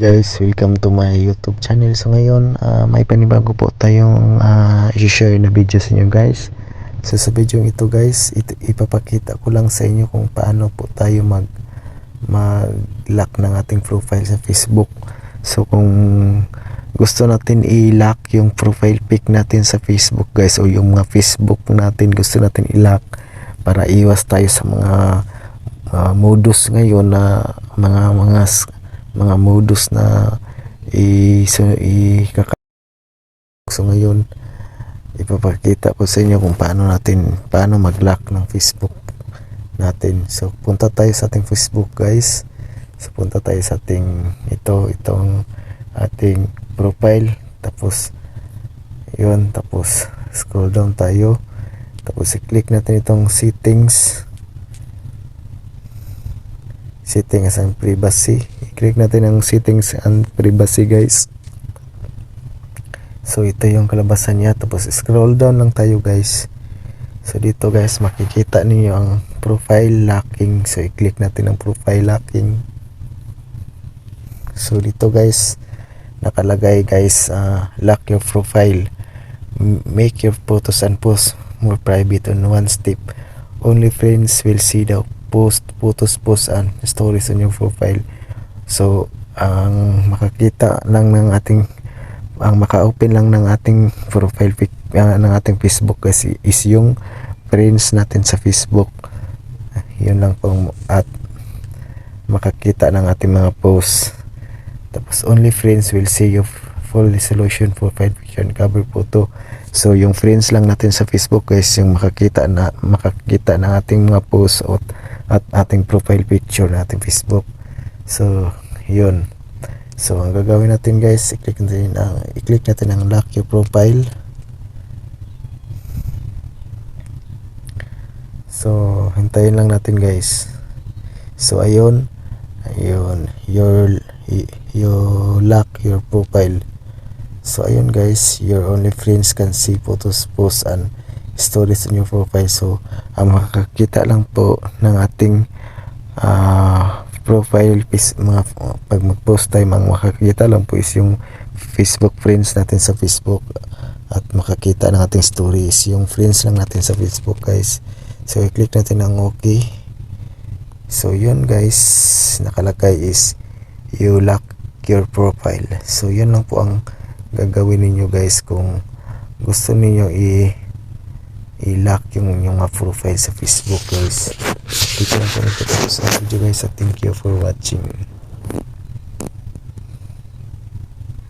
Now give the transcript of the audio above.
guys, welcome to my YouTube channel. So ngayon, ah, may panibago po tayong ah, i-share na video sa inyo guys. So sa video ito guys, ito, ipapakita ko lang sa inyo kung paano po tayo mag mag-lock ng ating profile sa Facebook. So kung gusto natin i-lock yung profile pic natin sa Facebook guys o yung mga Facebook natin gusto natin i-lock para iwas tayo sa mga ah, modus ngayon na mga mga mga modus na i so, i so ngayon. Ipapakita ko sa inyo kung paano natin paano mag-lock ng Facebook natin. So punta tayo sa ating Facebook guys. So punta tayo sa ating ito itong ating profile. Tapos yun tapos scroll down tayo. Tapos i-click natin itong settings settings and privacy. I-click natin ang settings and privacy guys. So ito yung kalabasan niya. Tapos scroll down lang tayo guys. So dito guys makikita niyo ang profile locking. So i-click natin ang profile locking. So dito guys nakalagay guys ah, lock your profile. Make your photos and posts more private on one step. Only friends will see the post photos posts and stories on your profile. So ang makakita lang ng ating ang maka-open lang ng ating profile pic ah, ng ating Facebook kasi is yung friends natin sa Facebook. Yun lang po at makakita ng ating mga posts. Tapos only friends will see your full resolution profile picture and cover photo. So yung friends lang natin sa Facebook guys yung makakita na makakita ng ating mga posts at, at ating profile picture na ating Facebook. So yun. So ang gagawin natin guys i-click natin ang i-click natin ang lock your profile. So hintayin lang natin guys. So ayun. Ayun. Your you lock your profile. So ayun guys. Your only friends can see photos posts and stories on your profile. So ang makakita lang po ng ating ah, profile is mga pag mag-post tayo ang makakita lang po is yung Facebook friends natin sa Facebook. At makakita ng ating stories. Yung friends lang natin sa Facebook guys. So i-click natin ang okay so yun guys. Nakalagay is you lock your profile. So yun lang po ang gagawin ninyo guys. Kung gusto niyo i i-lock yung inyong mga profile sa Facebook guys. Dito lang po nagtatapos ang video guys. Thank you for watching